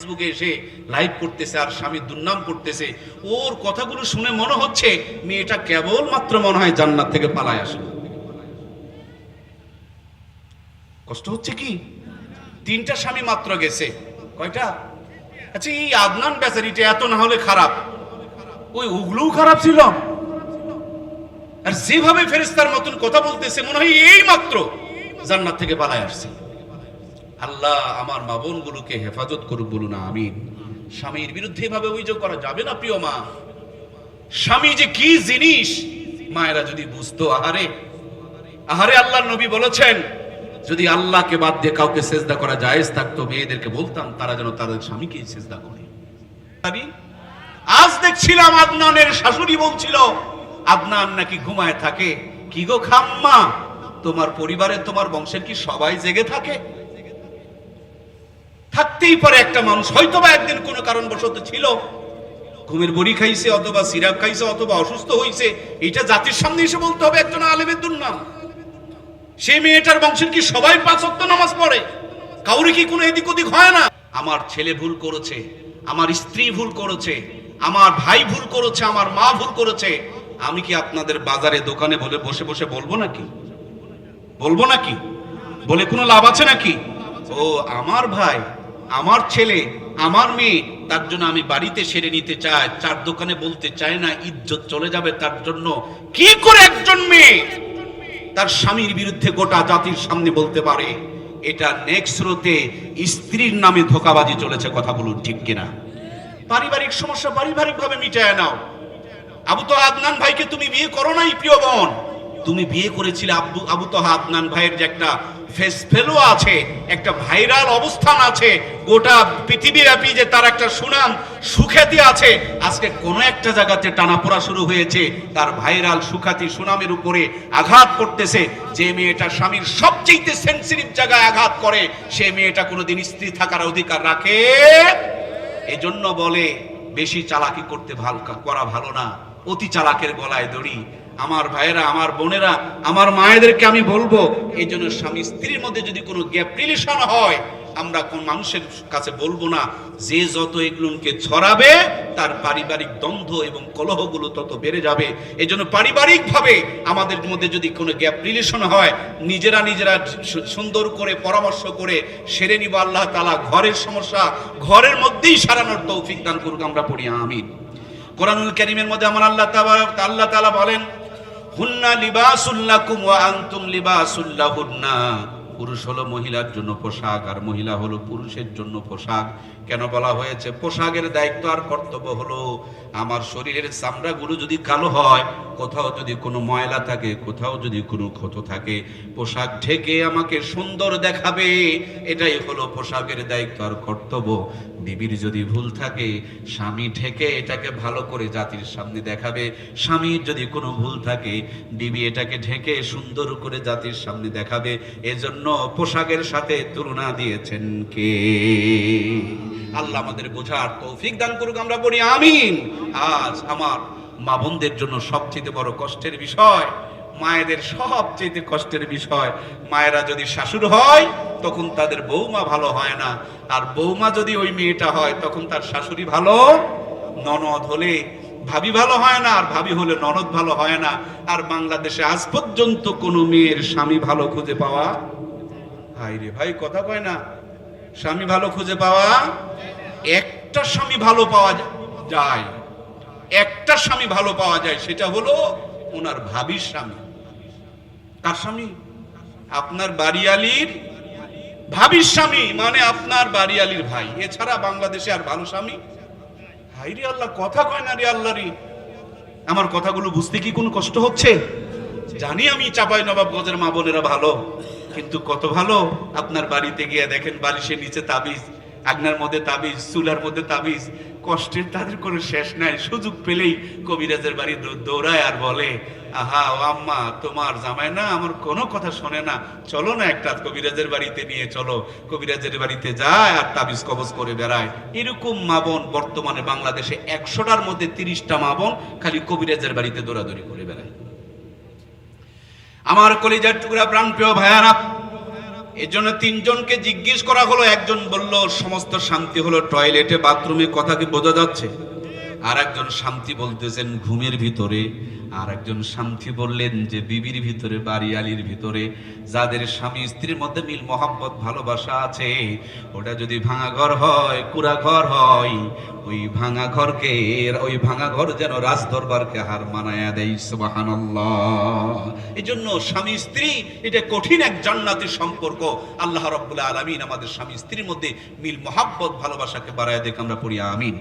ফেসবুকে এসে লাইভ করতেছে আর স্বামীর দুর্নাম করতেছে। ওর কথাগুলো শুনে মনে হচ্ছে মেয়েটা কেবল মাত্র মনে হয় জান্নাত থেকে পালায় আসলো। কষ্ট হচ্ছে কি? তিনটা স্বামী মাত্র গেছে। কয়টা? আচ্ছা এই আদনান বেচারিটা এত না হলে খারাপ। ওই ওগুলোও খারাপ ছিল। আর যেভাবে ফেরেস্তার মতন কথা বলতেছে, মনে হয় এই মাত্র জান্নাত থেকে পালায় আসছে। আল্লাহ আমার মা বোনগুলোকে হেফাজত করুক বলুন, আমিন। স্বামীর বিরুদ্ধে এভাবে অভিযোগ করা যাবে না, প্রিয় মা? স্বামী যে কি জিনিস? মায়েরা যদি বুঝতো, আহারে। আহারে আল্লাহ নবী বলেছেন, যদি আল্লাহকে বাদ দিয়ে কাউকে সেজদা করা জায়েজ থাকতো, মেয়েদেরকে বলতাম, তারা যেন তাদের স্বামীকে সেজদা করে। আজ দেখছিলাম আদনানের শাশুড়ি বলছিল, আদনান নাকি ঘুমায় থাকে? কি গো খাম্মা? তোমার পরিবারে তোমার বংশের কি সবাই জেগে থাকে? থাকতেই পারে একটা মানুষ। হয়তো বা একদিন কোনো কারণবশত ছিল। ঘুমের বড়ি খাইছে অথবা সিরাপ খাইছে অথবা অসুস্থ হয়েছে এটা জাতির সামনে এসে বলতে হবে একজন আলেমের দুর্নাম। সেই মেয়েটার বংশের কি সবাই পাঁচ ওয়াক্ত নামাজ পড়ে? কাউরে কি কোনো এদিক ওদিক হয় না? আমার ছেলে ভুল করেছে, আমার স্ত্রী ভুল করেছে, আমার ভাই ভুল করেছে, আমার মা ভুল করেছে। আমি কি আপনাদের বাজারে, দোকানে বলে বসে বসে বলব নাকি? বলব নাকি? বলে কোনো লাভ আছে নাকি? ও, আমার ভাই। আমার ছেলে, আমার মেয়ে, তার জন্য আমি বাড়িতে সেরে নিতে চাই, চার দোকানে বলতে চাই না, ইজ্জত চলে যাবে তার জন্য। কি করে একজন মেয়ে তার স্বামীর বিরুদ্ধে গোটা জাতির সামনে বলতে পারে? এটা নেক্সট স্রোতে স্ত্রীর নামে ধোকাবাজি চলেছে, কথা বলুন ঠিক কিনা? পারিবারিক সমস্যা পারিবারিক ভাবে মিটায় নাও। আবু তো আদনান ভাইকে তুমি বিয়ে করো নাই, প্রিয় বোন। তুমি বিয়ে করেছিলে আবু আবু তো আদনান ভাইয়ের যে একটা ফেস ফেলো আছে, একটা ভাইরাল অবস্থান আছে, গোটা পৃথিবীব্যাপী যে তার একটা সুনাম, সুখ্যাতি আছে। আজকে কোনো একটা জায়গাতে টানাপোড়া শুরু হয়েছে, তার ভাইরাল সুখ্যাতি, সুনামের উপরে আঘাত করতেছে। যে মেয়েটা স্বামীর সবচেয়ে সেন্সিটিভ জায়গায় আঘাত করে, সে মেয়েটা কোনোদিন স্ত্রী থাকার অধিকার রাখে। এজন্য বলে, বেশি চালাকি করতে ভালো করা ভালো না। অতি চালাকের গলায় দড়ি আমার ভাইয়েরা, আমার বোনেরা, আমার মায়েদেরকে আমি বলব, এই জন্য স্বামী স্ত্রীর মধ্যে যদি কোনো গ্যাপ রিলেশন হয়, আমরা কোন মানুষের কাছে বলব না, যে যত এগুলোকে ছড়াবে, তার পারিবারিক দ্বন্দ্ব এবং কলহগুলো তত বেড়ে যাবে। এই জন্য পারিবারিকভাবে আমাদের মধ্যে যদি কোনো গ্যাপ রিলেশন হয়, নিজেরা নিজেরা সুন্দর করে পরামর্শ করে সেরে নিব আল্লাহ তালা ঘরের সমস্যা, ঘরের মধ্যেই সারানোর তৌফিক দান করুক, আমরা পড়ি, আমিন। কোরআনুল কারীমের মধ্যে আমার আল্লাহ আল্লাহ তালা বলেন হুন্না লিবাসুল্লাকুম ওয়া আনতুম লিবাসুল্লাহুন্না পুরুষ হলো মহিলার জন্য পোশাক, আর মহিলা হলো পুরুষের জন্য পোশাক। কেন বলা হয়েছে? পোশাকের দায়িত্ব আর কর্তব্য হলো আমার শরীরের চামড়াগুলো যদি কালো হয়, কোথাও যদি কোনো ময়লা থাকে, কোথাও যদি কোনো ক্ষত থাকে, পোশাক ঢেকে আমাকে সুন্দর দেখাবে। এটাই হলো পোশাকের দায়িত্ব আর কর্তব্য। বিবির যদি ভুল থাকে, স্বামী ঢেকে এটাকে ভালো করে জাতির সামনে দেখাবে। স্বামীর যদি কোনো ভুল থাকে, বিবি এটাকে ঢেকে সুন্দর করে জাতির সামনে দেখাবে। এজন্য পোশাকের সাথে তুলনা দিয়েছেন কে? আল্লাহ আমাদের বোঝার তৌফিক দান করুক, আমরা বলি আমিন। আজ আমার মা বোনদের জন্য সবচেয়ে বড় কষ্টের বিষয় মায়েদের সবচেয়ে কষ্টের বিষয়, মায়েরা যদি শাশুর হয়, তখন তাদের বৌমা ভালো হয় না। আর বৌমা যদি ওই মেয়েটা হয়, তখন তার শাশুড়ি ভালো, ননদ হলে ভাবি ভালো হয় না, আর ভাবি হলে ননদ ভালো হয় না। আর বাংলাদেশে আজ পর্যন্ত কোনো মেয়ের স্বামী ভালো খুঁজে পাওয়া হাই রে ভাই, কথা কয় না। স্বামী ভালো খুঁজে পাওয়া, একটা স্বামী ভালো পাওয়া যায়। একটা স্বামী ভালো পাওয়া যায়, সেটা হলো ওনার ভাবির স্বামী। কার স্বামী? আপনার বাড়িয়ালির ভাবির স্বামী মানে আপনার বাড়িয়ালির ভাই। এছাড়া বাংলাদেশে আর ভালো স্বামী? হাই রে আল্লাহ, কথা কয় না রে আল্লাহ রে। আমার কথাগুলো বুঝতে কি কোনো কষ্ট হচ্ছে? জানি আমি চাপাই নবাবগঞ্জের মা বোনেরা ভালো, কিন্তু কত ভালো। আপনার বাড়িতে গিয়ে দেখেন বালিশের নিচে তাবিজ। আগনার মধ্যে তাবিজ, চুলার মধ্যে তাবিজ। কষ্টের তাদের কোনো শেষ নাই। সুযোগ পেলেই কবিরাজের বাড়ি দৌড়ায় আর বলে, আহা ও আম্মা, তোমার জামাই না আমার কোনো কথা শোনে না। চলো না একটা কবিরাজের বাড়িতে নিয়ে চলো। কবিরাজের বাড়িতে যায় আর তাবিজ কবজ করে বেড়ায়। এরকম মা বোন বর্তমানে বাংলাদেশে একশোটার মধ্যে তিরিশটা মা বোন খালি কবিরাজের বাড়িতে দৌড়াদৌড়ি করে বেড়ায়। আমার কলিজার টুকরা প্রাণ প্রিয় ভাইয়ারা এই জন্য তিনজনকে জিজ্ঞেস করা হলো, একজন বলল, সমস্ত শান্তি হলো টয়লেটে, বাথরুমে, কথা কি বোঝা যাচ্ছে? আর একজন শান্তি বলতেছেন ঘুমের ভিতরে আর একজন শান্তি বললেন যে বিবির ভিতরে বাড়ি আলির ভিতরে, যাদের স্বামী স্ত্রীর মধ্যে মিল মহাব্বত, ভালোবাসা আছে, ওটা যদি ভাঙা ঘর হয়, কুড়া ঘর হয়, ওই ভাঙা ঘরকে, ওই ভাঙা ঘর যেন রাজ দরবারকে হার মানায়া দেয়, সুবহানাল্লাহ। এই জন্য স্বামী স্ত্রী, এটা কঠিন এক জান্নাতের সম্পর্ক। আল্লাহ রাব্বুল আলামিন আমাদের স্বামী স্ত্রীর মধ্যে মিল মহাব্বত, ভালোবাসাকে বাড়ায় দেখ, আমরা পড়ি, আমিন।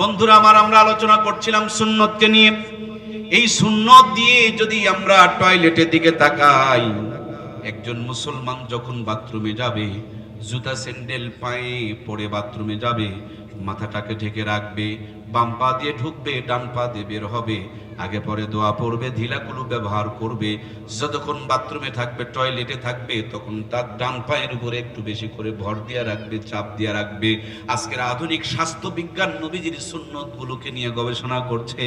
বন্ধুরা, আমার আমরা আলোচনা করছিলাম সুন্নতকে নিয়ে। এই সুন্নত দিয়ে যদি আমরা টয়লেটের দিকে তাকাই, একজন মুসলমান যখন বাথরুমে যাবে, জুতা, স্যান্ডেল পায়ে পরে বাথরুমে যাবে, মাথাটাকে ঢেকে রাখবে, বাম পা দিয়ে ঢুকবে, ডান পা দিয়ে বের হবে আগে পরে দোয়া পড়বে ধিলাগুলো ব্যবহার করবে। যতক্ষণ বাথরুমে থাকবে, টয়লেটে থাকবে, তখন তার ডান পায়ের উপরে একটু বেশি করে ভর দিয়া রাখবে, চাপ দিয়া রাখবে। আজকের আধুনিক স্বাস্থ্য বিজ্ঞান নবীজির সুন্নত গুলোকে নিয়ে গবেষণা করছে।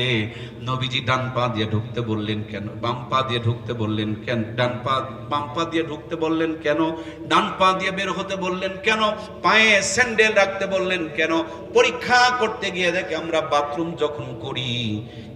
নবীজি ডান পা দিয়ে ঢুকতে বললেন কেন? বাম পা দিয়ে ঢুকতে বললেন কেন? ডান পা, বাম পা দিয়ে ঢুকতে বললেন কেন? ডান পা দিয়ে বের হতে বললেন কেন? পায়ে স্যান্ডেল রাখতে বললেন কেন? পরীক্ষা করতে গিয়ে দেখে আমরা বাথরুম যখন করি।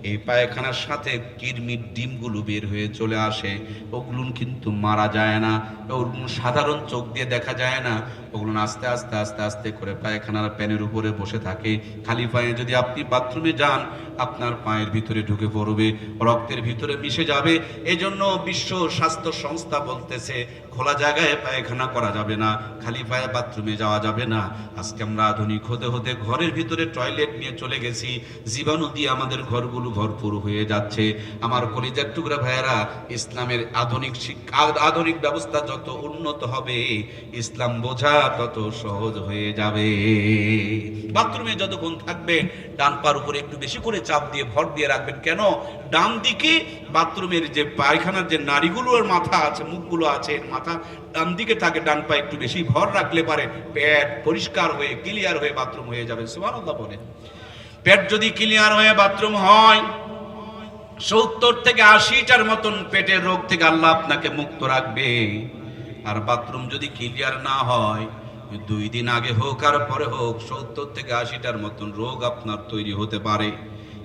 এই পায়খানার সাথে কিরমির ডিমগুলো বের হয়ে চলে আসে। ওগুলো কিন্তু মারা যায় না। ওগুলো সাধারণ চোখ দিয়ে দেখা যায় না। ওগুলো আস্তে আস্তে আস্তে আস্তে করে পায়খানার প্যানের উপরে বসে থাকে। খালি পায়ে যদি আপনি বাথরুমে যান, আপনার পায়ের ভিতরে ঢুকে পড়বে, রক্তের ভিতরে মিশে যাবে। এজন্য বিশ্ব স্বাস্থ্য সংস্থা বলতেছে, খোলা জায়গায় পায়খানা করা যাবে না, খালি পায়ে বাথরুমে যাওয়া যাবে না। আজকে আমরা আধুনিক হতে হতে ঘরের ভিতরে টয়লেট নিয়ে চলে গেছি। জীবাণু দিয়ে আমাদের ঘরগুলো ভরপুর হয়ে যাচ্ছে। আমার কলিজার টুকরা ভাইয়েরা, ইসলামের আধুনিক শিক্ষা আধুনিক ব্যবস্থা যত উন্নত হবে, ইসলাম বোঝা তত সহজ হয়ে যাবে। বাথরুমে যতক্ষণ থাকবে, ডান পার উপরে একটু বেশি করে চাপ দিয়ে ভর দিয়ে রাখবেন। কেন? ডান দিকে বাথরুমের যে পায়খানার যে নারীগুলোর মাথা আছে, মুখগুলো আছে মাথা ডান দিকে থাকে, ডান পা একটু বেশি ভর রাখলে পারে পেট পরিষ্কার হয়ে, ক্লিয়ার হয়ে বাথরুম হয়ে যাবে। সুবহানাল্লাহ বলে। পেট যদি ক্লিয়ার হয়ে বাথরুম হয় সত্তর থেকে আশিটার মতন পেটের রোগ থেকে আল্লাহ আপনাকে মুক্ত রাখবে। আর বাথরুম যদি ক্লিয়ার না হয়, দুই দিন আগে হোক আর পরে হোক, সত্তর থেকে আশিটার মতন রোগ আপনার তৈরি হতে পারে।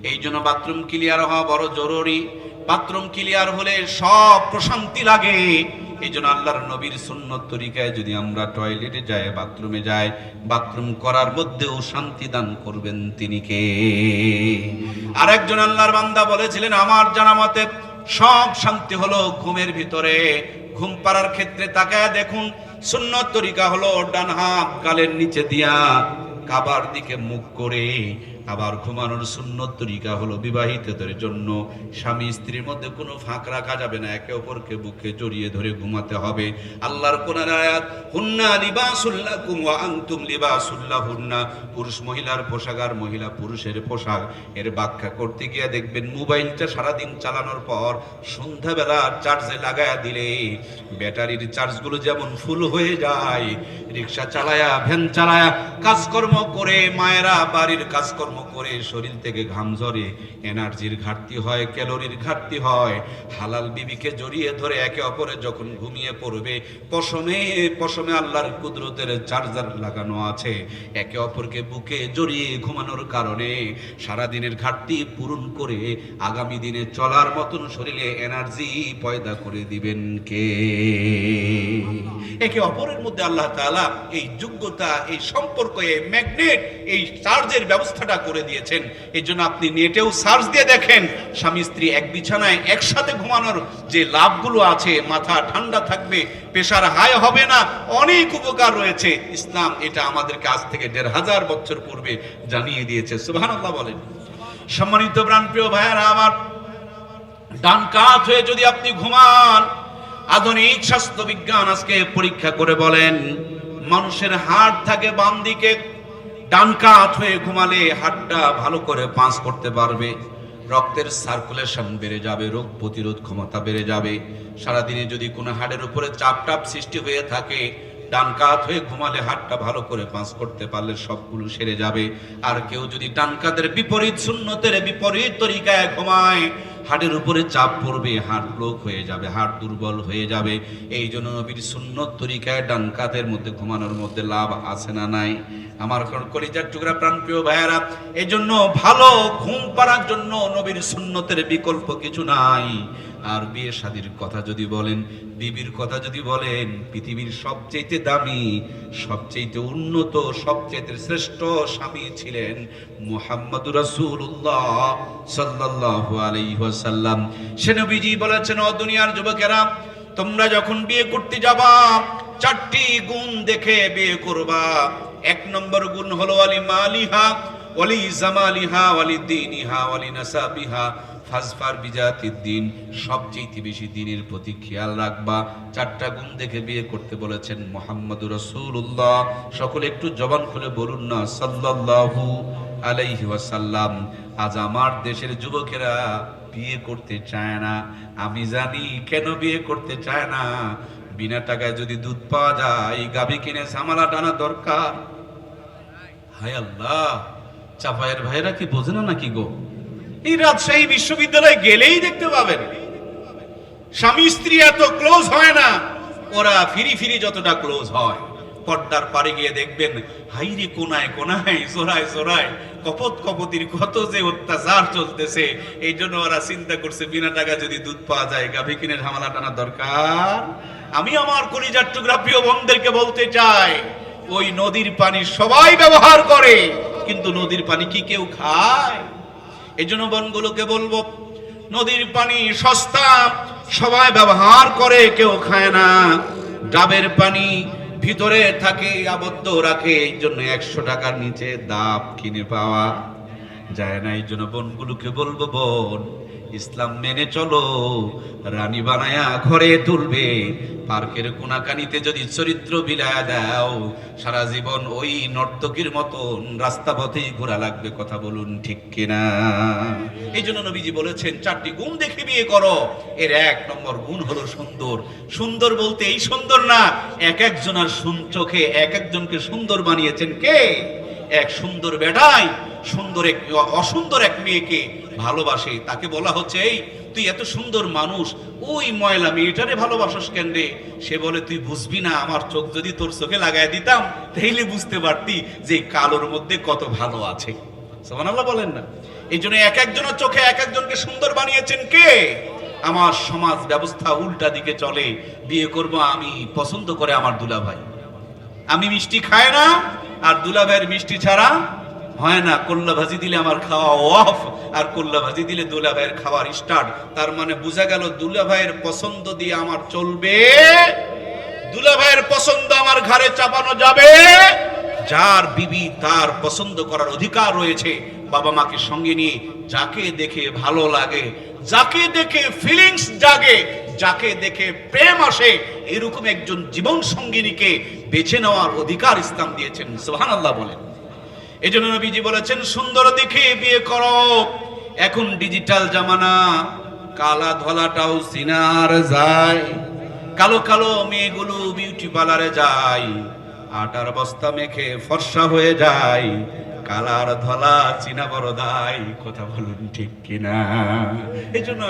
এই জন্য বাথরুম ক্লিয়ার হওয়া বড় জরুরি। বাথরুম ক্লিয়ার হলে সব প্রশান্তি লাগে। এই জন্য আল্লাহর নবীর সুন্নত তরিকায় যদি আমরা টয়লেটে যাই, বাথরুমে যাই, বাথরুম করার মধ্যেও শান্তি দান করবেন তিনি কে? আর একজন আল্লাহর বান্দা বলেছিলেন, আমার জানা মতে সব শান্তি হলো ঘুমের ভিতরে। ঘুম পাড়ার ক্ষেত্রে তাকায় দেখুন, সুন্নত তরিকা হলো ডান হাত, গালের নিচে দিয়া কাবার দিকে মুখ করে আবার ঘুমানোর সুন্নত তরিকা হলো বিবাহিতদের জন্য। স্বামী স্ত্রীর মধ্যে কোনো ফাঁক রাখা যাবে না, একে অপরকে বুকে জড়িয়ে ধরে ঘুমাতে হবে। আল্লাহর কোন আয়াত, হুন্না লিবাসুল্লাকুম ওয়া আনতুম লিবাসুল্লাহ হুন্না পুরুষ মহিলার পোশাক আর মহিলা পুরুষের পোশাক। এর ব্যাখ্যা করতে গিয়ে দেখবেন, মোবাইলটা সারাদিন চালানোর পর সন্ধ্যাবেলা চার্জে লাগায়া দিলে ব্যাটারির চার্জগুলো যেমন ফুল হয়ে যায় রিক্সা চালায়া, ভ্যান চালায়া, কাজকর্ম করে, মায়েরা বাড়ির কাজকর্ম করে, শরীর থেকে ঘাম ঝরে, এনার্জির ঘাটতি হয়, ক্যালোরির ঘাটতি হয়। হালাল বিবিকে জড়িয়ে ধরে একে অপরে যখন ঘুমিয়ে পড়বে, পশমে পশমে আল্লাহর কুদরতের চার্জার লাগানো আছে। একে অপরকে বুকে জড়িয়ে ঘুমানোর কারণে সারা দিনের ঘাটতি পূরণ করে আগামী দিনে চলার মতন শরীরে এনার্জি পয়দা করে দিবেন কে? একে অপরের মধ্যে আল্লাহ তাআলা এই যোগ্যতা, এই সম্পর্ক, এই ম্যাগনেট এই চার্জের ব্যবস্থাটা করে দিয়েছেন। এই জন্য আপনি নেটেও সার্চ দিয়ে দেখেন, স্বামী স্ত্রী এক বিছানায় একসাথে ঘুমানোর যে লাভগুলো আছে, মাথা ঠান্ডা থাকবে প্রেশার হাই হবে না, অনেক উপকার রয়েছে। ইসলাম এটা আমাদেরকে আজ থেকে দেড় হাজার বছর পূর্বে জানিয়ে দিয়েছে। সুবহানাল্লাহ বলেন। সম্মানিত প্রাণপ্রিয় ভাইয়ারা, আমার ডান কাত হয়ে যদি আপনি ঘুমান, আধুনিক স্বাস্থ্য বিজ্ঞান আজকে পরীক্ষা করে বলেন মানুষের হাট থাকে বাম দিকে, ডান কাত হয়ে ঘুমালে হাড়টা ভালো করে পাঁচ করতে পারবে। রক্তের সার্কুলেশন বেড়ে যাবে, রোগ প্রতিরোধ ক্ষমতা বেড়ে যাবে। সারাদিনে যদি কোনো হাড়ের উপরে চাপ টাপ সৃষ্টি হয়ে থাকে, ডান কাত হয়ে ঘুমালে হাতটা ভালো করে পাঁচ করতে পারলে সবগুলো সেরে যাবে। আর কেউ যদি ডান কাতের বিপরীত শূন্যতের বিপরীত তরিকায় ঘুমায় হাটের উপরে চাপ পড়বে, হাট লোক হয়ে যাবে, হাট দুর্বল হয়ে যাবে। এই জন্য নবীর সুন্নত তরিকায় ডান কাতের মধ্যে ঘুমানোর মধ্যে লাভ আছে না নাই? আমার কলিজার টুকরা প্রাণপ্রিয় ভাইয়েরা এই জন্য ভালো ঘুম পাড়ার জন্য নবীর সুন্নতের বিকল্প কিছু নাই। আর বিয়ে শাদির কথা যদি বলেন, বিবির কথা যদি বলেন, পৃথিবীর সবচেয়ে দামি সবচেয়ে উন্নত সবচেয়ে শ্রেষ্ঠ স্বামী ছিলেন মুহাম্মদুর রাসূলুল্লাহ সাল্লাল্লাহু আলাইহি ওয়াসাল্লাম। সে নবীজি বলেছেন, ও দুনিয়ার যুবকেরা, তোমরা যখন বিয়ে করতে যাবা, চারটি গুণ দেখে বিয়ে করবা। এক নম্বর গুণ হলো আলী মালিহা, ওয়ালি জামালিহা, ওয়ালি দিনিহা, ওয়ালি নাসাবিহা। ফাজফার বিজাতির দিন সবচেয়ে বেশি দিনের প্রতি খেয়াল রাখবা। চারটা গুণ দেখে বিয়ে করতে বলেছেন মোহাম্মদ রসুল্লাহ সকলে একটু জবান খুলে বলুন না, সাল্লাল্লাহু আলাইহি ওয়াসাল্লাম, আজ আমার দেশের যুবকেরা বিয়ে করতে চায় না। আমি জানি কেন বিয়ে করতে চায় না। বিনা টাকায় যদি দুধ পাওয়া যায় গাভী কিনে সামালা টানা দরকার। হায় আল্লাহ, চাপায়ের ভাইরা কি বোঝে না নাকি গো? এই রাজশাহী বিশ্ববিদ্যালয়ে গেলেই দেখতে পাবেন। স্বামী স্ত্রী এত ক্লোজ হয় না, ওরা ফিরি ফিরি যতটা ক্লোজ হয়। পর্দার পারে গিয়ে দেখবেন, হাইরে কোনায় কোনায়, জোড়ায় জোড়ায়, কপত কপতির কত যে অত্যাচার চলতেছে, এই জন্য ওরা চিন্তা করছে, বিনা টাকা যদি দুধ পাওয়া যায়, গাভী কিনে ঝামেলা টানা দরকার? আমি আমার কলিজার টুকরা প্রিয় বলতে চাই, ওই নদীর পানি সবাই ব্যবহার করে, কিন্তু নদীর পানি কি কেউ খায়? এই জন্য বনগুলোকে বলব, নদীর পানি সস্তা, সবাই ব্যবহার করে, কেউ খায় না। ডাবের পানি ভিতরে থাকে, আবদ্ধ রাখে, এই জন্য একশো টাকার নিচে দাব কিনে পাওয়া যায় না। এই জন্য বনগুলোকে বলব, বোন ইসলাম মেনে চলো। রানী বানায়া ঘরে তুলবে। পার্কের কোনাকানিতে যদি চরিত্র বিলায়া দাও, সারা জীবন ওই নর্তকীর মতন রাস্তা পথেই ঘোরা লাগবে, কথা বলুন ঠিক কিনা? এই জন্য নবীজি বলেছেন, চারটি গুণ দেখে বিয়ে করো। এর এক নম্বর গুণ হলো সুন্দর। সুন্দর বলতে এই সুন্দর না, এক একজনের সুন চোখে এক একজনকে সুন্দর বানিয়েছেন কে? এক সুন্দর বেটাই, সুন্দর এক অসুন্দর এক মেয়েকে। ভালোবাসে। তাকে বলা হচ্ছে, এই, তুই এত সুন্দর মানুষ, ওই ময়লা মেয়েটারে ভালোবাসস কেন রে? সে বলে, তুই বুঝবি না, আমার চোখ যদি তোর চোখে লাগাই দিতাম, তাইলে বুঝতে পারতি যে কালোর মধ্যে কত ভালো আছে। সোমানাল্লাহ বলেন না। এই জন্য এক একজনের চোখে এক একজনকে সুন্দর বানিয়েছেন কে? আমার সমাজ ব্যবস্থা উল্টা দিকে চলে। বিয়ে করব আমি, পছন্দ করে আমার দুলা ভাই আমি মিষ্টি খাই না, আর দুলাভাইয়ের মিষ্টি ছাড়া হয় না, কোল্লা ভাজি দিলে আমার খাওয়া অফ আর কোল্লা ভাজি দিলে দুলাভাইয়ের খাওয়ার স্টার্ট তার মানে বোঝা গেল দুলাভাইয়ের পছন্দ দিয়ে আমার চলবে দুলাভাইয়ের পছন্দ আমার ঘরে চাপানো যাবে। যার বিবি তার পছন্দ করার অধিকার রয়েছে, বাবা মাকে সঙ্গে নিয়ে যাকে দেখে ভালো লাগে, যাকে দেখে ফিলিংস জাগে, যাকে দেখে প্রেম আসে, এরকম একজন জীবন সঙ্গিনীকে বেছে নেওয়ার অধিকার ইসলাম দিয়েছেন। সোহান আল্লাহ বলেন। এই জন্য নবীজি বলেছেন, সুন্দর দেখে বিয়ে করো। এখন ডিজিটাল জামানা, কালা ধলাটাও সিনার যায়। কালো কালো মেয়েগুলো বিউটি পার্লারে যায়। আটার বস্তা মেখে ফর্সা হয়ে যায়। কালার ধলা চিনা বড় দাই কথা বলুন ঠিক কিনা? এই জন্য